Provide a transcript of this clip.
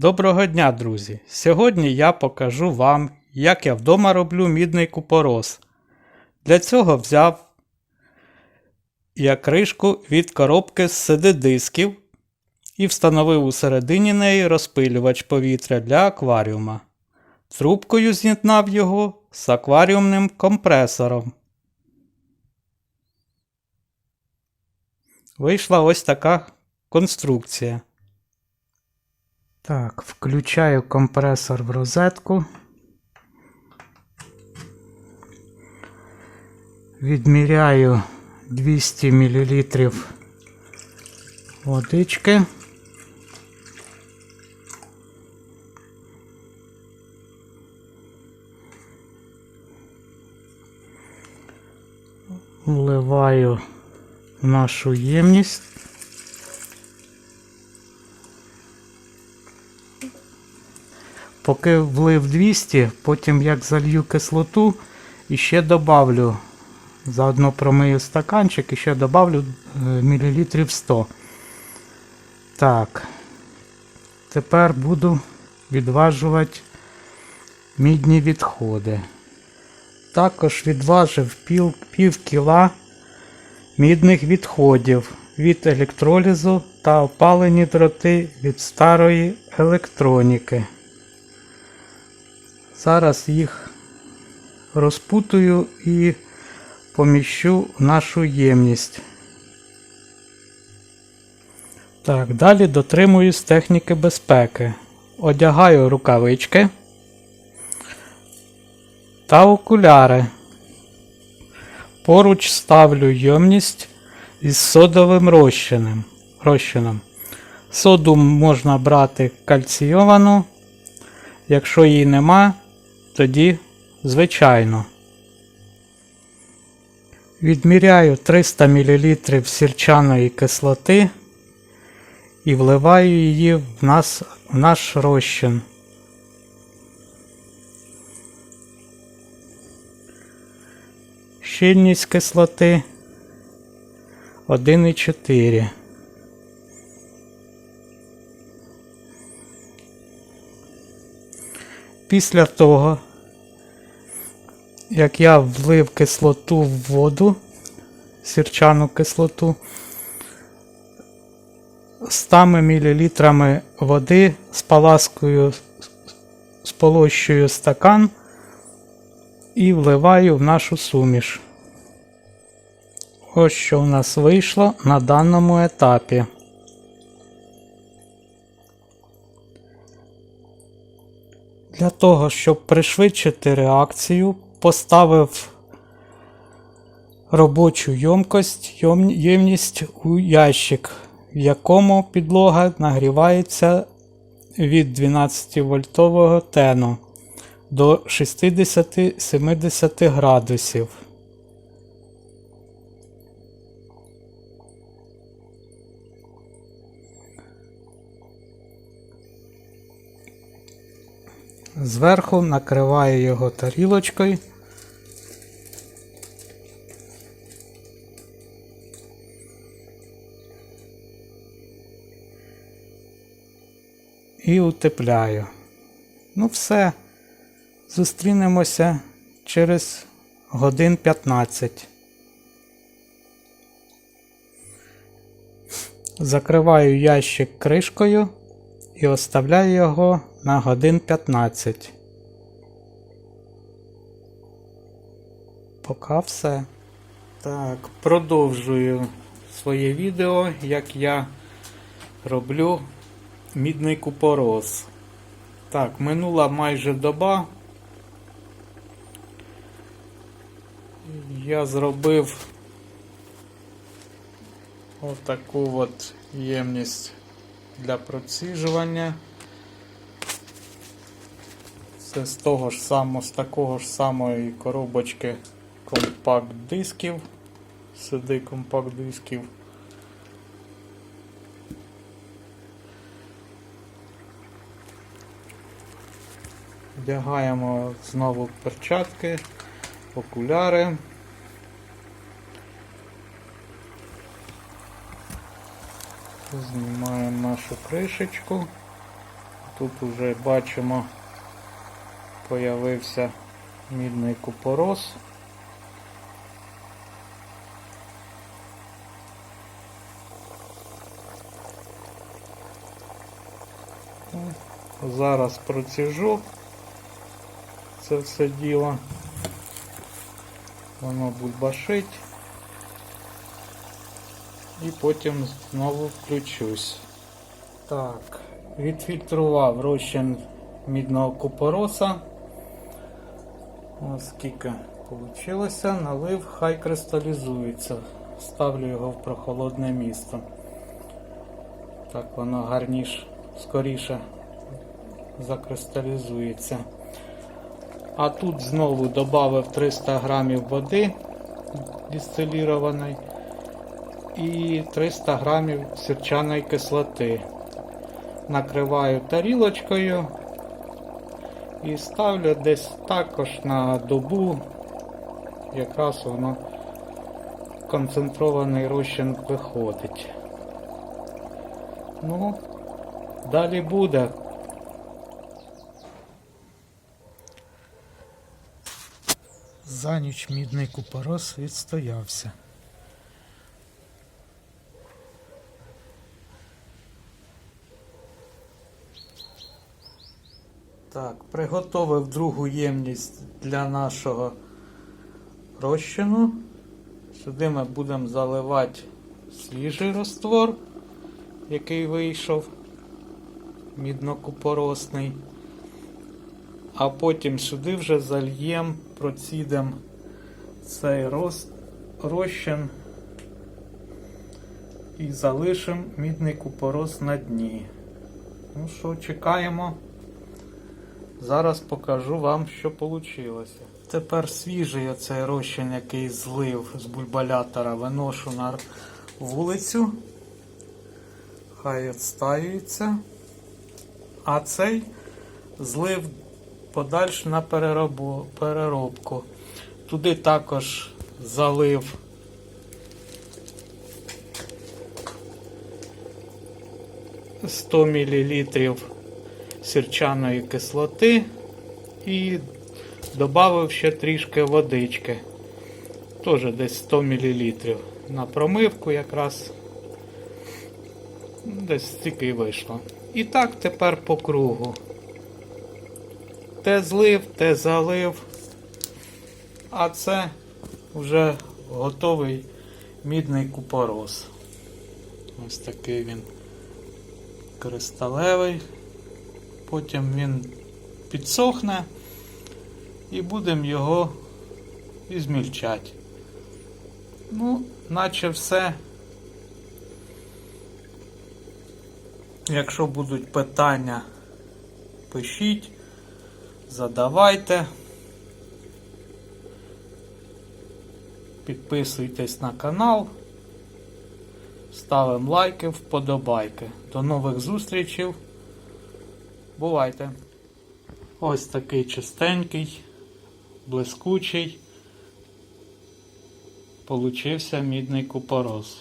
Доброго дня, друзі! Сьогодні я покажу вам, як я вдома роблю мідний купорос. Для цього взяв я кришку від коробки з CD-дисків і встановив у середині неї розпилювач повітря для акваріума. Трубкою з'єднав його з акваріумним компресором. Вийшла ось така конструкція. Так, включаю компресор в розетку. Відміряю 200 мл водички. Вливаю нашу ємність. Поки влив 200, потім як залью кислоту і ще добавлю. Заодно промию стаканчик і ще добавлю е, мілілітрів 100. Так. Тепер буду відважувати мідні відходи. Також відважив пів, пів кіла мідних відходів від електролізу та опалені дроти від старої електроніки. Зараз їх розпутую і поміщу в нашу ємність. Так, далі дотримуюсь техніки безпеки. Одягаю рукавички та окуляри. Поруч ставлю ємність із содовим розчином. розчином. Соду можна брати кальційовану. Якщо її нема, тоді звичайно. Відміряю 300 мл сірчаної кислоти і вливаю її в, нас, в наш розчин. Щільність кислоти 1,4. Після того, як я влив кислоту в воду, сірчану кислоту, 100 мл води споласкую, сполощую стакан і вливаю в нашу суміш. Ось що в нас вийшло на даному етапі. Для того, щоб пришвидшити реакцію, поставив робочу ємкость, ємність у ящик, в якому підлога нагрівається від 12 вольтового тену до 60-70 градусів. Зверху накриваю його тарілочкою. І утепляю. Ну все. Зустрінемося через годин 15. Закриваю ящик кришкою і оставляю його на годин 15. Поки все. Так, продовжую своє відео, як я роблю мідний купорос. Так, минула майже доба. Я зробив отаку от ємність для проціжування. Це з того ж самого, з такого ж самої коробочки компакт дисків. CD компакт дисків. Вдягаємо знову перчатки, окуляри. Знімаємо нашу кришечку. Тут уже бачимо, появився мідний купорос. Зараз проціжу це все діло. Воно бульбашить. І потім знову включусь. Так, відфільтрував розчин мідного купороса. Ось скільки вийшло, налив, хай кристалізується. Ставлю його в прохолодне місце. Так воно гарніше, скоріше закристалізується. А тут знову додав 300 грамів води дистилірованої і 300 грамів сірчаної кислоти. Накриваю тарілочкою і ставлю десь також на добу, якраз воно концентрований розчин виходить. Ну, далі буде. За ніч мідний купорос відстоявся. Так, приготовив другу ємність для нашого розчину. Сюди ми будемо заливати свіжий раствор, який вийшов міднокупоросний. А потім сюди вже зальємо, процідемо цей роз, розчин і залишимо мідний купорос на дні. Ну що, чекаємо. Зараз покажу вам, що вийшло. Тепер свіжий оцей розчин, який злив з бульбалятора, виношу на вулицю. Хай відстаюється. А цей злив подальше на переробку. Туди також залив сто мілілітрів сірчаної кислоти і додав ще трішки водички. Теж десь 100 мл. На промивку якраз десь стільки й вийшло. І так тепер по кругу. Те злив, те залив. А це вже готовий мідний купорос. Ось такий він кристалевий. Потім він підсохне і будемо його ізмільчати. Ну, наче все. Якщо будуть питання, пишіть, задавайте. Підписуйтесь на канал, ставимо лайки, вподобайки. До нових зустрічей. Бувайте. Ось такий чистенький, блискучий. Получився мідний купорос.